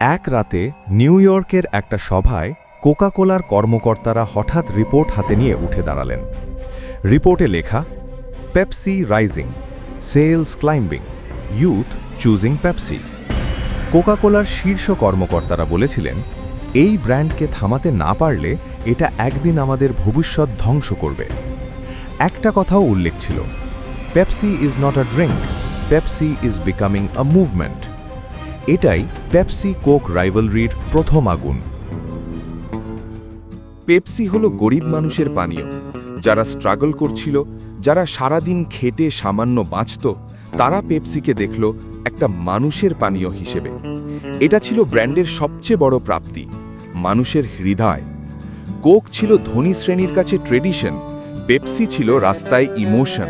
এক রাতে নিউ ইয়র্কের একটা সভায় কোকাকোলার কর্মকর্তারা হঠাৎ রিপোর্ট হাতে নিয়ে উঠে দাঁড়ালেন। রিপোর্টে লেখা, Pepsi rising, sales climbing, youth choosing Pepsi. কোকাকোলার শীর্ষ কর্মকর্তারা বলেছিলেন, এই ব্র্যান্ডকে থামাতে না পারলে এটা একদিন আমাদের ভবিষ্যৎ ধ্বংস করবে। একটা কথাও উল্লেখ ছিল, Pepsi is not a drink, Pepsi is becoming a movement. এটাই পেপসি কোক রাইভালরির প্রথম আগুন। পেপসি হলো গরিব মানুষের পানীয়। যারা স্ট্রাগল করছিল, যারা সারাদিন খেটে সামান্য বাঁচত, তারা পেপসিকে দেখল একটা মানুষের পানীয় হিসেবে। এটা ছিল ব্র্যান্ডের সবচেয়ে বড় প্রাপ্তি, মানুষের হৃদয়। কোক ছিল ধনী শ্রেণির কাছে ট্রেডিশন, পেপসি ছিল রাস্তায় ইমোশন।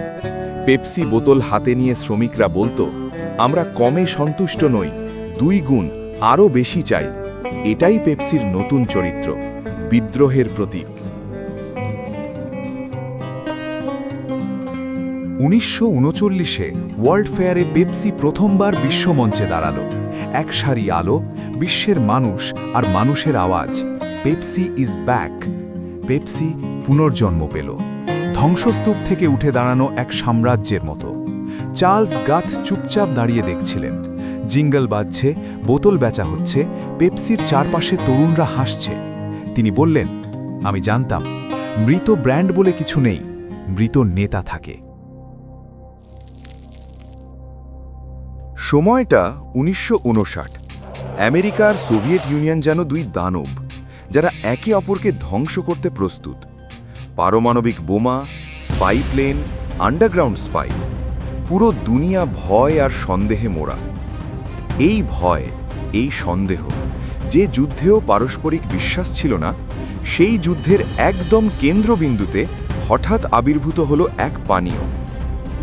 পেপসি বোতল হাতে নিয়ে শ্রমিকরা বলতো, আমরা কমে সন্তুষ্ট নই। দুই গুণ আরও বেশি চাই। এটাই পেপসির নতুন চরিত্র, বিদ্রোহের প্রতীক। উনিশশো উনচল্লিশে ওয়ার্ল্ড ফেয়ারে পেপসি প্রথমবার বিশ্বমঞ্চে দাঁড়াল। এক সারি আলো, বিশ্বের মানুষ আর মানুষের আওয়াজ, পেপসি ইজ ব্যাক। পেপসি পুনর্জন্ম পেল। ধ্বংসস্তূপ থেকে উঠে দাঁড়ানো এক সাম্রাজ্যের মতো। চার্লস গাথ চুপচাপ দাঁড়িয়ে দেখছিলেন। জিঙ্গল বাজছে, বোতল বেচা হচ্ছে, পেপসির চারপাশে তরুণরা হাসছে। তিনি বললেন, আমি জানতাম, মৃত ব্র্যান্ড বলে কিছু নেই, মৃত নেতা থাকে। সময়টা উনিশশো উনষাট। আমেরিকার সোভিয়েত ইউনিয়ন যেন দুই দানব, যারা একে অপরকে ধ্বংস করতে প্রস্তুত। পারমাণবিক বোমা, স্পাই প্লেন, আন্ডারগ্রাউন্ড স্পাই। পুরো দুনিয়া ভয় আর সন্দেহে মোড়া। এই ভয়, এই সন্দেহ, যে যুদ্ধেও পারস্পরিক বিশ্বাস ছিল না, সেই যুদ্ধের একদম কেন্দ্রবিন্দুতে হঠাৎ আবির্ভূত হল এক পানীয়,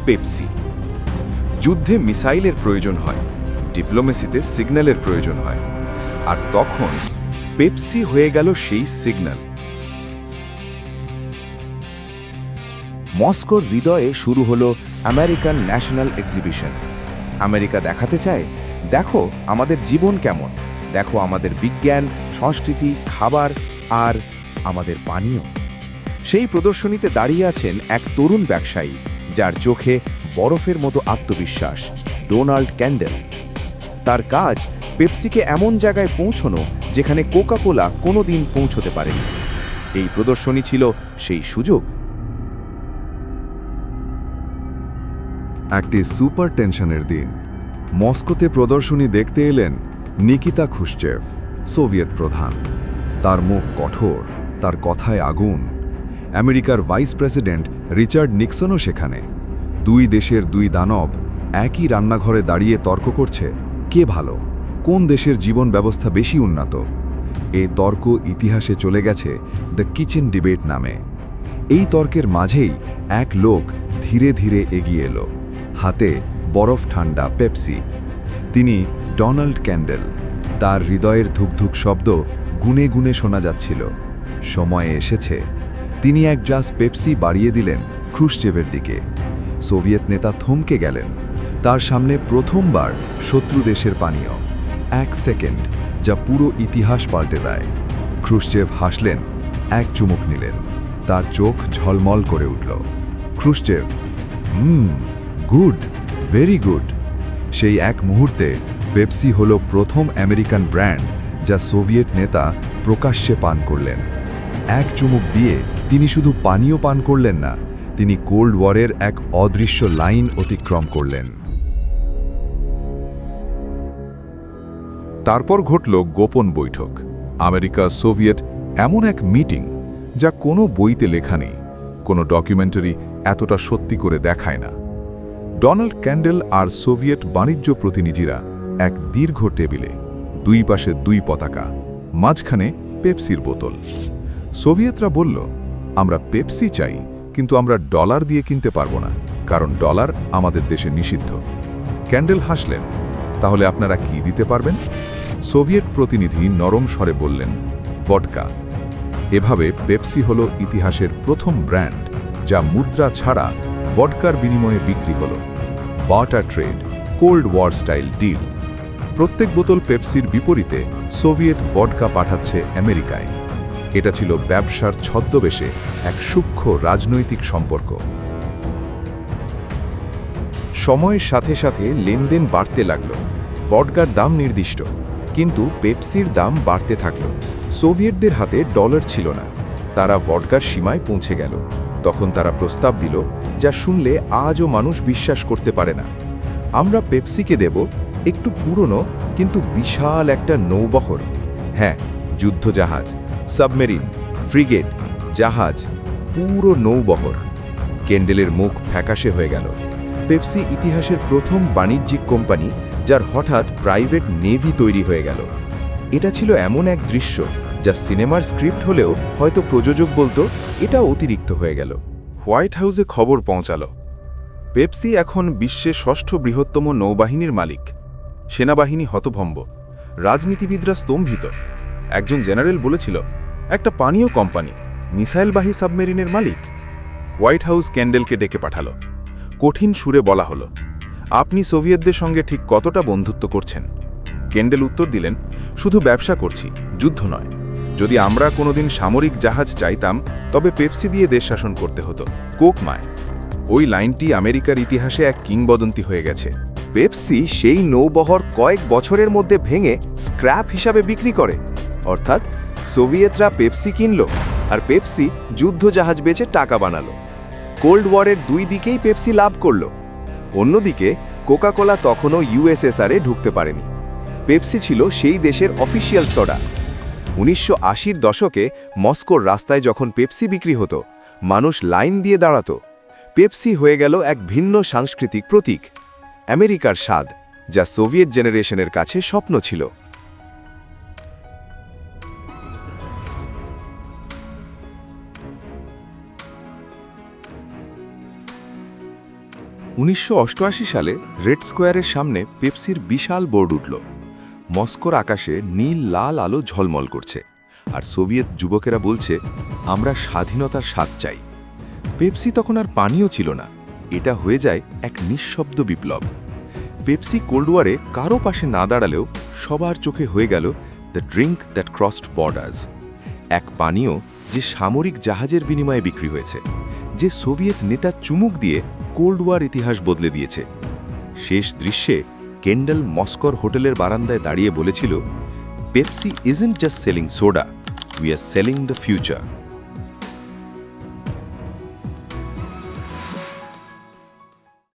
পেপসি। যুদ্ধে মিসাইলের প্রয়োজন হয়, ডিপ্লোমেসিতে সিগন্যালের প্রয়োজন হয়, আর তখন পেপসি হয়ে গেল সেই সিগন্যাল। মস্কোর হৃদয়ে শুরু হলো আমেরিকান ন্যাশনাল এক্সিবিশন। আমেরিকা দেখাতে চায় দেখো আমাদের জীবন কেমন। দেখো আমাদের বিজ্ঞান, সংস্কৃতি, খাবার আর আমাদের পানীয়। সেই প্রদর্শনীতে দাঁড়িয়ে আছেন এক তরুণ ব্যবসায়ী, যার চোখে বরফের মতো আত্মবিশ্বাস, ডোনাল্ড ক্যান্ডেল। তার কাজ পেপসিকে এমন জায়গায় পৌঁছনো যেখানে কোকাকোলা কোনো দিন পৌঁছতে পারেনি। এই প্রদর্শনী ছিল সেই সুযোগ। একটি সুপার টেনশনের দিন। মস্কোতে প্রদর্শনী দেখতে এলেন নিকিতা খুশচেভ সোভিয়েত প্রধান। তার মুখ কঠোর, তার কথায় আগুন। আমেরিকার ভাইস প্রেসিডেন্ট রিচার্ড নিক্সনও সেখানে। দুই দেশের দুই দানব একই রান্নাঘরে দাঁড়িয়ে তর্ক করছে, কে ভালো, কোন দেশের জীবন ব্যবস্থা বেশি উন্নত? এ তর্ক ইতিহাসে চলে গেছে দ্য কিচেন ডিবেট নামে। এই তর্কের মাঝেই এক লোক ধীরে ধীরে এগিয়ে এলো। হাতে বরফ ঠান্ডা পেপসি। তিনি ডোনাল্ড ক্যান্ডেল। তার হৃদয়ের ধুকধুক শব্দ গুনে গুনে শোনা যাচ্ছিল। সময়ে এসেছে। তিনি এক গ্লাস পেপসি বাড়িয়ে দিলেন ক্রুশচেভের দিকে। সোভিয়েত নেতা থমকে গেলেন। তার সামনে প্রথমবার শত্রু দেশের পানীয়। এক সেকেন্ড, যা পুরো ইতিহাস পাল্টে দেয়। ক্রুশচেভ হাসলেন, এক চুমুক নিলেন। তার চোখ ঝলমল করে উঠল। Khrushchev hmm, good. Very good. সেই এক মুহূর্তে পেপসি হল প্রথম আমেরিকান ব্র্যান্ড যা সোভিয়েট নেতা প্রকাশ্যে পান করলেন। এক চুমুক দিয়ে তিনি শুধু পানীয় পান করলেন না, তিনি কোল্ড ওয়ারের এক অদৃশ্য লাইন অতিক্রম করলেন। তারপর ঘটল গোপন বৈঠক। আমেরিকা সোভিয়েত এমন এক মিটিং যা কোনো বইতে লেখা নেই, কোনো ডকুমেন্টারি এতটা সত্যি করে দেখায় না। ডোনাল্ড ক্যান্ডেল আর সোভিয়েত বাণিজ্য প্রতিনিধিরা এক দীর্ঘ টেবিলে, দুই পাশে দুই পতাকা, মাঝখানে পেপসির বোতল। সোভিয়েতরা বলল, আমরা পেপসি চাই, কিন্তু আমরা ডলার দিয়ে কিনতে পারব না, কারণ ডলার আমাদের দেশে নিষিদ্ধ। ক্যান্ডেল হাসলেন, তাহলে আপনারা কি দিতে পারবেন? সোভিয়েত প্রতিনিধি নরম স্বরে বললেন ভটকা এভাবে পেপসি হল ইতিহাসের প্রথম ব্র্যান্ড, যা মুদ্রা ছাড়া ভডকার বিনিময়ে বিক্রি হল। Barter trade, cold war style deal. প্রত্যেক বোতল পেপসির বিপরীতে সোভিয়েত ভডকা পাঠাচ্ছে আমেরিকায়। এটা ছিল ব্যবসার ছদ্মবেশে এক সূক্ষ্ম রাজনৈতিক সম্পর্ক। সময়ের সাথে সাথে লেনদেন বাড়তে লাগল। ভডকার দাম নির্দিষ্ট, কিন্তু পেপসির দাম বাড়তে থাকল। সোভিয়েতদের হাতে ডলার ছিল না। তারা ভডকার সীমায় পৌঁছে গেল। তখন তারা প্রস্তাব দিল যা শুনলে আজও মানুষ বিশ্বাস করতে পারে না। আমরা পেপসিকে দেব একটু পুরনো কিন্তু বিশাল একটা নৌবহর। হ্যাঁ যুদ্ধজাহাজ, সাবমেরিন, ফ্রিগেট, জাহাজ, পুরো নৌবহর। কেন্ডেলের মুখ ফ্যাকাশে হয়ে গেল। পেপসি ইতিহাসের প্রথম বাণিজ্যিক কোম্পানি যার হঠাৎ প্রাইভেট নেভি তৈরি হয়ে গেল। এটা ছিল এমন এক দৃশ্য যা সিনেমার স্ক্রিপ্ট হলেও হয়তো প্রযোজক বলতো এটা অতিরিক্ত হয়ে গেল। হোয়াইট হাউসে খবর পৌঁছালো। পেপসি এখন বিশ্বের ষষ্ঠ বৃহত্তম নৌবাহিনীর মালিক। সেনাবাহিনী হতভম্ব। রাজনীতিবিদরা স্তম্ভিত। একজন জেনারেল বলেছিল, একটা পানীয় কোম্পানি, মিসাইলবাহী সাবমেরিনের মালিক। হোয়াইট হাউস ক্যান্ডেলকে ডেকে পাঠালো। কঠিন সুরে বলা হলো, আপনি সোভিয়েতদের সঙ্গে ঠিক কতটা বন্ধুত্ব করছেন? কেন্ডেল উত্তর দিলেন, শুধু ব্যবসা করছি, যুদ্ধ নয়। যদি আমরা কোনোদিন সামরিক জাহাজ চাইতাম, তবে পেপসি দিয়ে দেশ শাসন করতে হতো। কোকমায় ওই লাইনটি আমেরিকার ইতিহাসে এক কিংবদন্তি হয়ে গেছে। পেপসি সেই নৌবহর কয়েক বছরের মধ্যে ভেঙে স্ক্র্যাপ হিসাবে বিক্রি করে। অর্থাৎ সোভিয়েতরা পেপসি কিনল আর পেপসি যুদ্ধজাহাজ বেচে টাকা বানালো। কোল্ড ওয়ারের দুই দিকেই পেপসি লাভ করল। অন্যদিকে, কোকাকোলা তখনও ইউএসএসআরে ঢুকতে পারেনি। পেপসি ছিল সেই দেশের অফিসিয়াল সোডা। উনিশশো আশির দশকে মস্কোর রাস্তায় যখন পেপসি বিক্রি হতো, মানুষ লাইন দিয়ে দাঁড়াত। পেপসি হয়ে গেল এক ভিন্ন সাংস্কৃতিক প্রতীক, আমেরিকার স্বাদ, যা সোভিয়েত জেনারেশনের কাছে স্বপ্ন ছিল। উনিশশো অষ্টআশি সালে রেড স্কোয়ারের সামনে পেপসির বিশাল বোর্ড উঠল। মস্কোর আকাশে নীল, লাল আলো ঝলমল করছে। আর সোভিয়েত যুবকেরা বলছে, আমরা স্বাধীনতার স্বাদ চাই। পেপসি তখন আর পানীয় ছিল না। এটা হয়ে যায় এক নিঃশব্দ বিপ্লব। পেপসি কোল্ড ওয়ারে কারও পাশে না দাঁড়ালেও সবার চোখে হয়ে গেল the drink that crossed borders এক পানীয় যে সামরিক জাহাজের বিনিময়ে বিক্রি হয়েছে, যে সোভিয়েত নেটা চুমুক দিয়ে কোল্ড ওয়ার ইতিহাস বদলে দিয়েছে। শেষ দৃশ্যে কেন্ডেল মস্কর হোটেলের বারান্দায় দাঁড়িয়ে বলেছিল, Pepsi isn't just selling soda we are selling the future